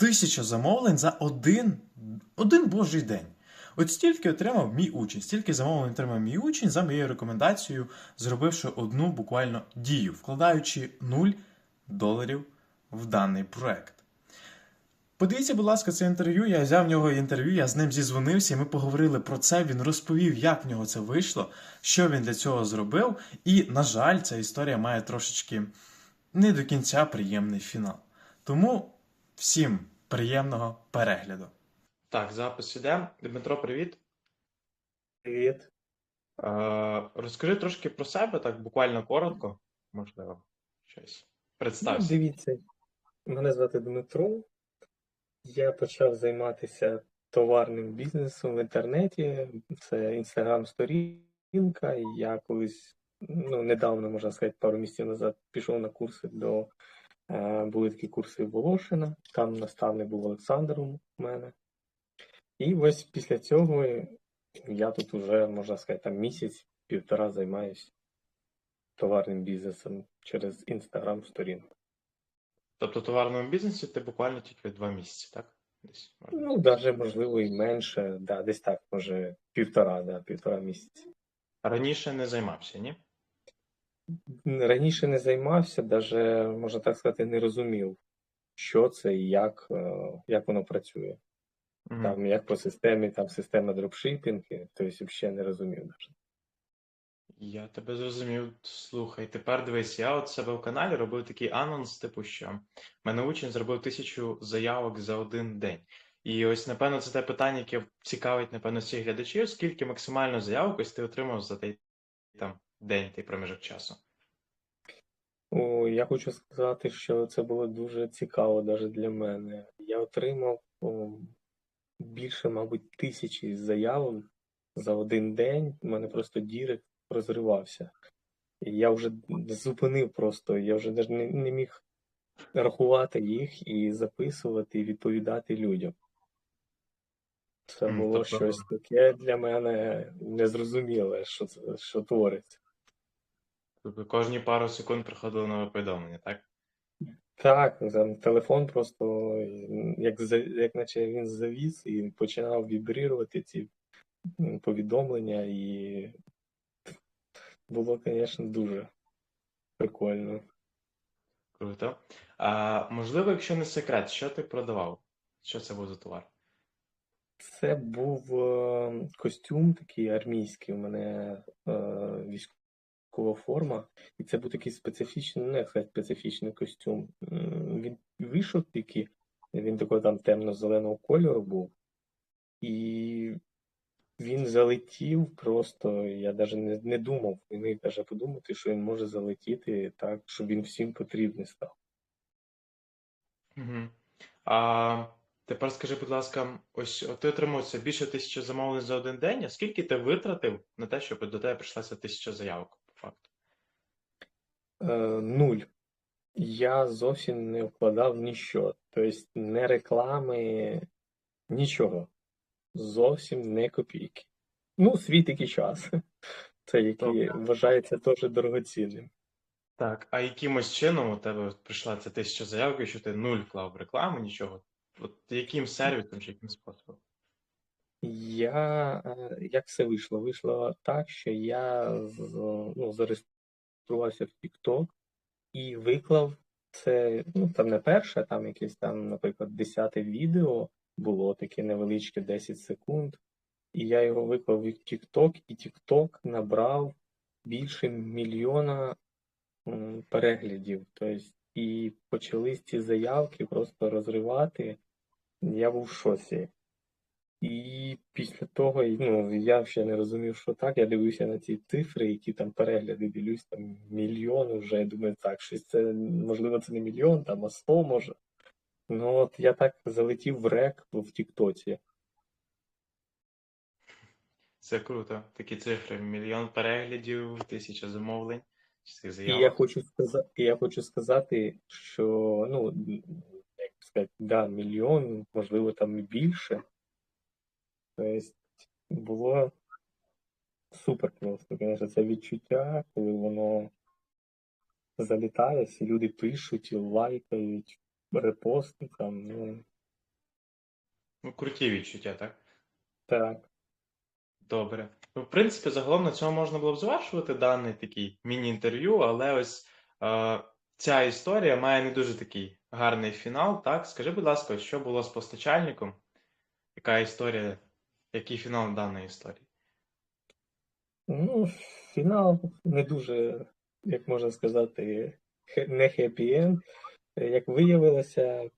Тисяча замовлень за один, один божий день. От стільки отримав мій учень, стільки замовлень отримав мій учень за моєю рекомендацією, зробивши одну буквально дію, вкладаючи 0 доларів в даний проект. Подивіться, будь ласка, це інтерв'ю. Я взяв в нього інтерв'ю, я з ним зізвонився, і ми поговорили про це. Він розповів, як в нього це вийшло, що він для цього зробив. І, на жаль, ця історія має трошечки не до кінця приємний фінал. Тому всім приємного перегляду. Так, запис іде. Дмитро, привіт. Привіт. Е, розкажи трошки про себе, так буквально коротко, можливо, щось. Ну, дивіться, мене звати Дмитро. Я почав займатися товарним бізнесом в інтернеті. Це інстаграм-сторінка. Я колись, ну, недавно, можна сказати, пару місяців назад пішов на курси до були такі курси в Волошина. Там наставник був Олександр у мене. І ось після цього я тут уже, можна сказати, там місяць-півтора займаюся товарним бізнесом через інстаграм-сторінку. Тобто в товарному бізнесі ти буквально тільки два місяці, так? Десь. Ну, навіть, можливо, і менше, да, десь так, може, півтора, да, півтора місяці. Раніше не займався, ні? Раніше не займався, навіть, можна так сказати, не розумів, що це і як, е, як воно працює. Мгм. Там, як по системі, там система дропшипінг, тобто взагалі не розумів навіть. Я тебе зрозумів. Слухай, тепер дивись, я от себе в каналі робив такий анонс, типу, що в мене учень зробив тисячу заявок за один день. І ось, напевно, це те питання, яке цікавить, напевно, всіх глядачів, скільки максимально заявок ось ти отримав за той там день, той проміжок часу. О, я хочу сказати, що це було дуже цікаво навіть для мене. Я отримав о, більше, мабуть, тисячі заявок за один день. У мене просто дірект розривався. Я вже зупинив просто, я вже не, не міг рахувати їх і записувати, і відповідати людям. Це було тобто- щось таке для мене незрозуміле, що, що твориться. Тобто кожні пару секунд приходило нове повідомлення, так? Так, там телефон просто як, як наче він завіс і починав вібрувати ці повідомлення, і було, звісно, дуже прикольно. Круто. А можливо, якщо не секрет, що ти продавав? Що це був за товар? Це був е, костюм такий армійський, у мене е, військова форма, і це був такий специфічний, ну як сказати, специфічний костюм. Він вийшов тільки, він такого там темно-зеленого кольору був, і він залетів просто, я навіть не, не думав, не міг навіть подумати, що він може залетіти так, щоб він всім потрібний став. Угу. А тепер скажи, будь ласка, ось ти отримав це більше тисячі замовлень за один день, а скільки ти витратив на те, щоб до тебе прийшла ця тисяча заявок, по факту? Е, нуль. Я зовсім не вкладав ніщо. Тобто не реклами, нічого. Зовсім не копійки. Ну, свій такий час. Це який Добре. вважається теж дорогоцінним. Так, а якимось чином у тебе прийшла ця тисяча заявок, і що ти нуль вклав в рекламу, нічого. От яким сервісом чи яким способом? Я е, як все вийшло? Вийшло так, що я ну, зареєструвався в TikTok і виклав це, ну там не перше, там якесь там, наприклад, десяте відео було таке невеличке 10 секунд. І я його виклав в TikTok, і TikTok набрав більше мільйона переглядів. Тобто, і почались ці заявки просто розривати. Я був в шоці. І після того, ну, я ще не розумів, що так. Я дивився на ці цифри, які там перегляди, дивлюсь, там мільйон вже. Я думаю, так, щось це, можливо, це не мільйон, там, а сто може. Ну, от я так залетів в рек в Тіктоці. Це круто. Такі цифри. Мільйон переглядів, тисяча замовлень, І я хочу сказати, я хочу сказати, що ну, як сказати, да, мільйон, можливо, там і більше. Тобто було супер просто. Звісно, це відчуття, коли воно залітає, всі люди пишуть, лайкають, репости там. Ну, Ну, круті відчуття, так? Так. Добре. Ну, в принципі, загалом на цьому можна було б завершувати даний такий міні-інтерв'ю, але ось е, ця історія має не дуже такий гарний фінал, так? Скажи, будь ласка, що було з постачальником? Яка історія, який фінал даної історії? Ну, фінал не дуже, як можна сказати, не хеппі-енд. Як виявилося,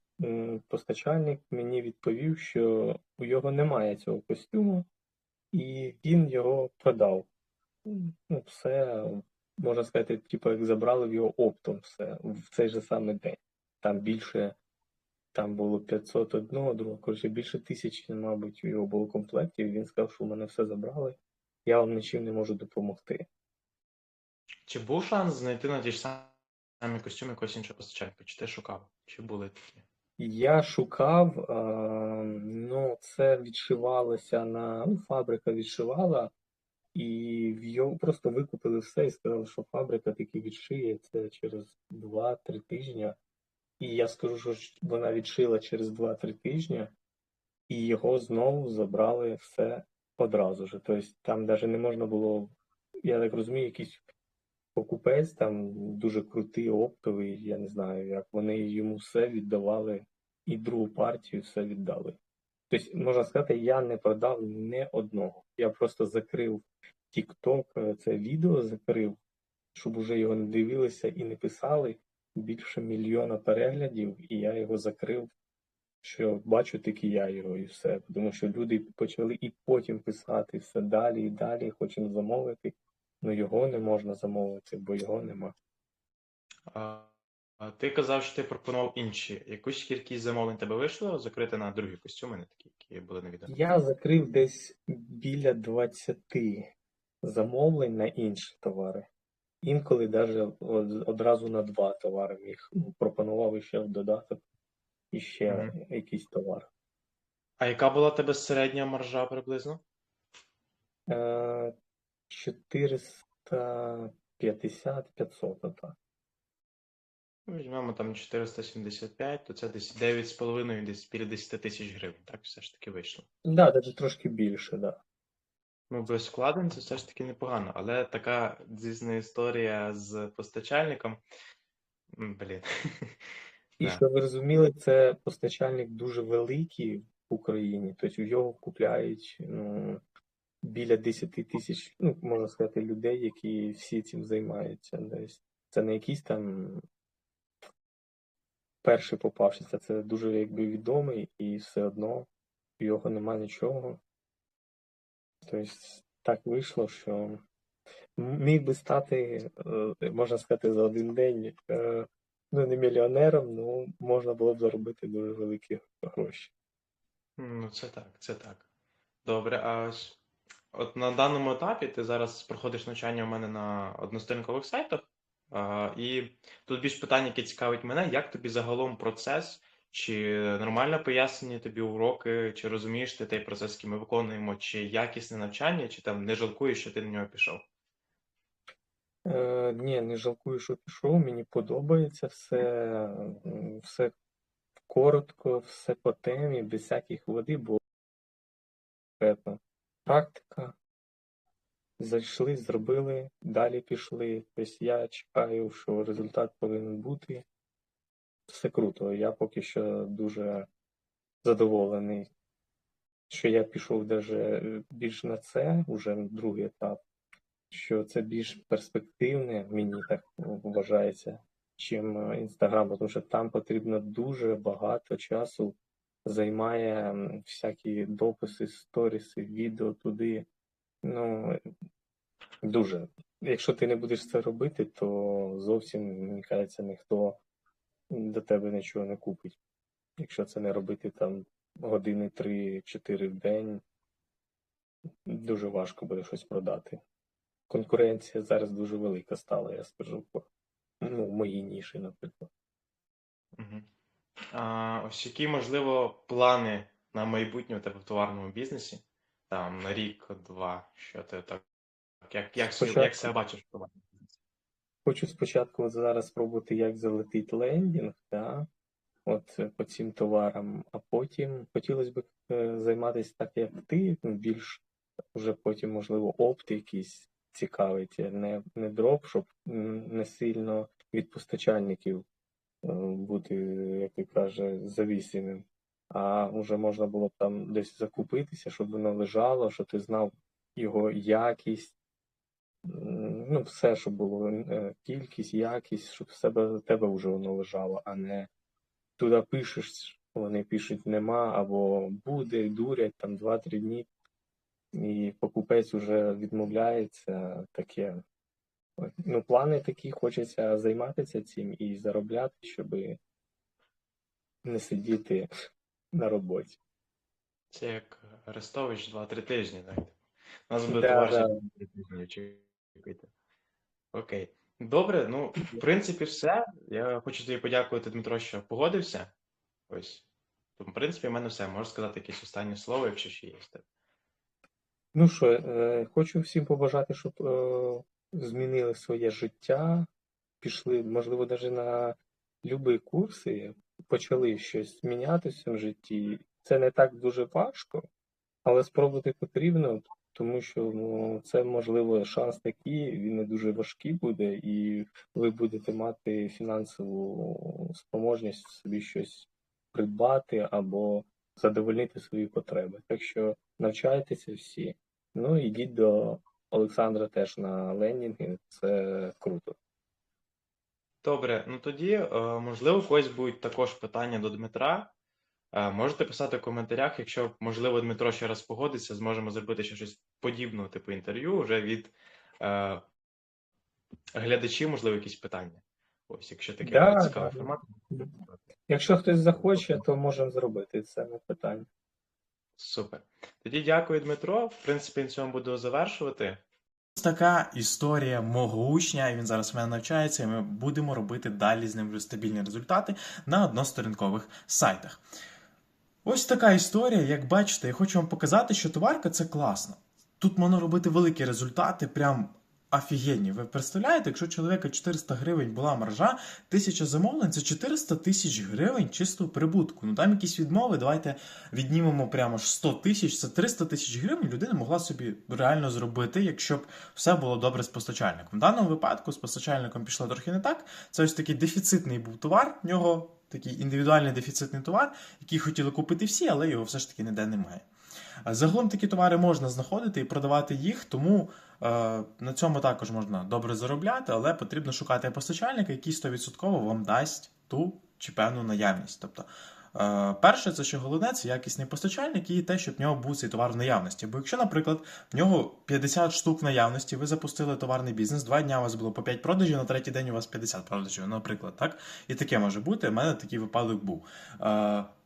постачальник мені відповів, що у його немає цього костюму, і він його продав. Ну, все, можна сказати, типу, як забрали в його оптом все в цей же самий день. Там більше, там було 501, друга, коротше, більше тисячі, мабуть, у його було комплектів. Він сказав, що у мене все забрали, я вам нічим не можу допомогти. Чи був шанс знайти на ті ж самі костюми якогось іншого постачальника? Чи ти шукав? Чи були такі? Я шукав, ну, це відшивалося на, ну, фабрика відшивала, і в його просто викупили все і сказали, що фабрика таки відшиє це через 2-3 тижні. І я скажу, що вона відшила через 2-3 тижні, і його знову забрали все одразу ж. Тобто там навіть не можна було, я так розумію, якийсь покупець там дуже крутий, оптовий, я не знаю, як вони йому все віддавали, і другу партію все віддали. Тобто, можна сказати, я не продав не одного. Я просто закрив TikTok, е, це відео закрив, щоб уже його не дивилися і не писали. Більше мільйона переглядів, і я його закрив, що бачу тільки я його і все. Тому що люди почали і потім писати все далі і далі, хочемо замовити. Ну його не можна замовити, бо його нема. А, а ти казав, що ти пропонував інші. Якусь кількість замовлень тебе вийшло закрити на другі костюми, не такі, які були на відео? Я закрив десь біля 20 замовлень на інші товари. Інколи навіть одразу на два товари міг. Ну, Пропонував ще в додаток іще Мгм. якийсь товар. А яка була тебе середня маржа приблизно? Е, 450-500, отак. Ну, Візьмемо там 475, то це десь 9,5, десь біля 10 тисяч гривень, так все ж таки вийшло. Да, навіть трошки більше, да. Ну, без вкладень це все ж таки непогано, але така дійсна історія з постачальником. Блін. І щоб ви розуміли, це постачальник дуже великий в Україні, тобто його купляють ну, біля 10 тисяч, ну, можна сказати, людей, які всі цим займаються. Тобто це не якийсь там перший попавшися, це дуже якби відомий, і все одно у його нема нічого. Тобто так вийшло, що міг би стати, е, можна сказати, за один день. е, Ну, не мільйонером, ну можна було б заробити дуже великі гроші. Ну, це так, це так. Добре, а от на даному етапі ти зараз проходиш навчання у мене на односторінкових сайтах, і тут більш питання, яке цікавить мене, як тобі загалом процес, чи нормально пояснені тобі уроки, чи розумієш ти той процес, який ми виконуємо, чи якісне навчання, чи там не жалкуєш, що ти на нього пішов? Е, ні, не жалкую, що пішов, мені подобається все, все коротко, все по темі, без всяких води, бо практика. Зайшли, зробили, далі пішли. Тобто я чекаю, що результат повинен бути. Все круто. Я поки що дуже задоволений, що я пішов даже більш на це, уже другий етап, що це більш перспективне, мені так вважається, чим Інстаграм, тому що там потрібно дуже багато часу, займає всякі дописи, сторіси, відео туди. Ну, дуже. Якщо ти не будеш це робити, то зовсім, мені кажеться, ніхто до тебе нічого не купить. Якщо це не робити там години 3-4 в день, дуже важко буде щось продати. Конкуренція зараз дуже велика стала, я скажу, по ну, моїй ніші, наприклад. Угу. А, ось які, можливо, плани на майбутнє у тебе в товарному бізнесі? Там на рік, два, що ти так, як, як, собі- як себе бачиш в товарному? Хочу спочатку от зараз спробувати, як залетить лендінг, да? от е, по цим товарам, а потім хотілося б е, займатися так, як ти, ну, більш вже потім, можливо, опт якийсь цікавить, е, не, не дроп, щоб не сильно від постачальників бути, як ти каже, завісеним. А вже можна було б там десь закупитися, щоб воно лежало, щоб ти знав його якість, ну, все, щоб було е, кількість, якість, щоб в себе в тебе вже воно лежало, а не туди пишеш, вони пишуть нема, або буде, дурять там 2-3 дні, і покупець вже відмовляється, таке. Ну, плани такі, хочеться займатися цим і заробляти, щоб не сидіти на роботі. Це як Арестович 2-3 тижні, так? У нас буде Да, да. 2-3 тижні, очікуйте. Окей. Добре, ну, в принципі, все. Я хочу тобі подякувати, Дмитро, що погодився. Ось. Тому, в принципі, в мене все. Можеш сказати якесь останнє слово, якщо ще є. Ну що, е, хочу всім побажати, щоб е, змінили своє життя, пішли, можливо, навіть на любі курси, почали щось міняти в житті. Це не так дуже важко, але спробувати потрібно, тому що ну, це, можливо, шанс такий, він не дуже важкий буде, і ви будете мати фінансову спроможність собі щось придбати або задовольнити свої потреби. Так що навчайтеся всі. Ну, йдіть до Олександра теж на ленінги, це круто. Добре, ну тоді, е, можливо, у когось будуть також питання до Дмитра. Е, Можете писати в коментарях, якщо, можливо, Дмитро ще раз погодиться, зможемо зробити ще щось подібного типу інтерв'ю вже від е, глядачів, можливо, якісь питання. Ось, якщо таке Да, цікавий да, формат. Якщо хтось захоче, то можемо зробити це не питання. Супер. Тоді дякую, Дмитро. В принципі, на цьому буду завершувати. Ось така історія мого учня. Він зараз в мене навчається, і ми будемо робити далі з ним вже стабільні результати на односторінкових сайтах. Ось така історія. Як бачите, я хочу вам показати, що товарка це класно. Тут можна робити великі результати, прям офігенні. Ви представляєте, якщо чоловіка 400 гривень була маржа, 1000 замовлень це 400 тисяч гривень чистого прибутку. Ну там якісь відмови, давайте віднімемо прямо ж 100 тисяч, це 300 тисяч гривень людина могла собі реально зробити, якщо б все було добре з постачальником. В даному випадку з постачальником пішло трохи не так. Це ось такий дефіцитний був товар, в нього такий індивідуальний дефіцитний товар, який хотіли купити всі, але його все ж таки ніде немає. Загалом такі товари можна знаходити і продавати їх, тому е, на цьому також можна добре заробляти, але потрібно шукати постачальника, який 100% вам дасть ту чи певну наявність. Тобто, перше, це що це якісний постачальник і те, щоб в нього був цей товар в наявності. Бо якщо, наприклад, в нього 50 штук в наявності, ви запустили товарний бізнес, два дня у вас було по 5 продажів, на третій день у вас 50 продажів, наприклад, так? І таке може бути. У мене такий випадок був.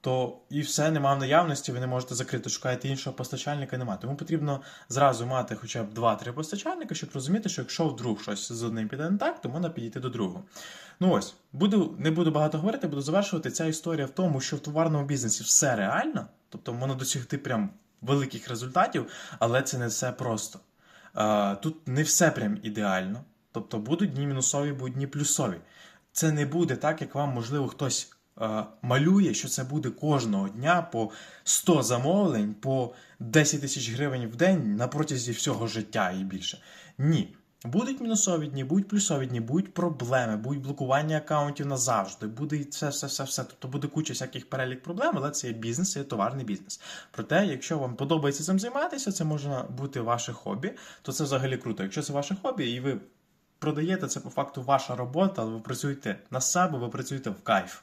То і все нема в наявності, ви не можете закрити, шукаєте іншого постачальника, немає. Тому потрібно зразу мати хоча б 2-3 постачальника, щоб розуміти, що якщо вдруг щось з одним піде не так, то можна підійти до другого. Ну ось, буду, не буду багато говорити, буду завершувати. Ця історія в тому, що в товарному бізнесі все реально, тобто можна досягти прям великих результатів, але це не все просто. Тут не все прям ідеально. Тобто будуть дні мінусові, будуть дні плюсові. Це не буде так, як вам, можливо, хтось малює, що це буде кожного дня по 100 замовлень, по 10 тисяч гривень в день на протязі всього життя і більше. Ні. Будуть мінусові дні, будуть плюсові дні, будуть проблеми, будуть блокування аккаунтів назавжди, буде все, все, все, все. Тобто буде куча всяких перелік проблем, але це є бізнес, це є товарний бізнес. Проте, якщо вам подобається цим займатися, це може бути ваше хобі, то це взагалі круто. Якщо це ваше хобі, і ви продаєте, це по факту ваша робота, але ви працюєте на себе, ви працюєте в кайф.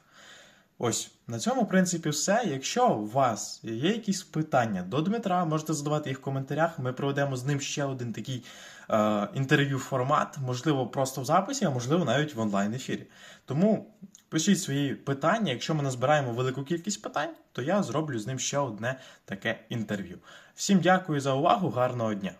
Ось на цьому, в принципі, все. Якщо у вас є якісь питання до Дмитра, можете задавати їх в коментарях. Ми проведемо з ним ще один такий е, інтерв'ю формат, можливо, просто в записі, а можливо, навіть в онлайн ефірі. Тому пишіть свої питання. Якщо ми назбираємо велику кількість питань, то я зроблю з ним ще одне таке інтерв'ю. Всім дякую за увагу, гарного дня!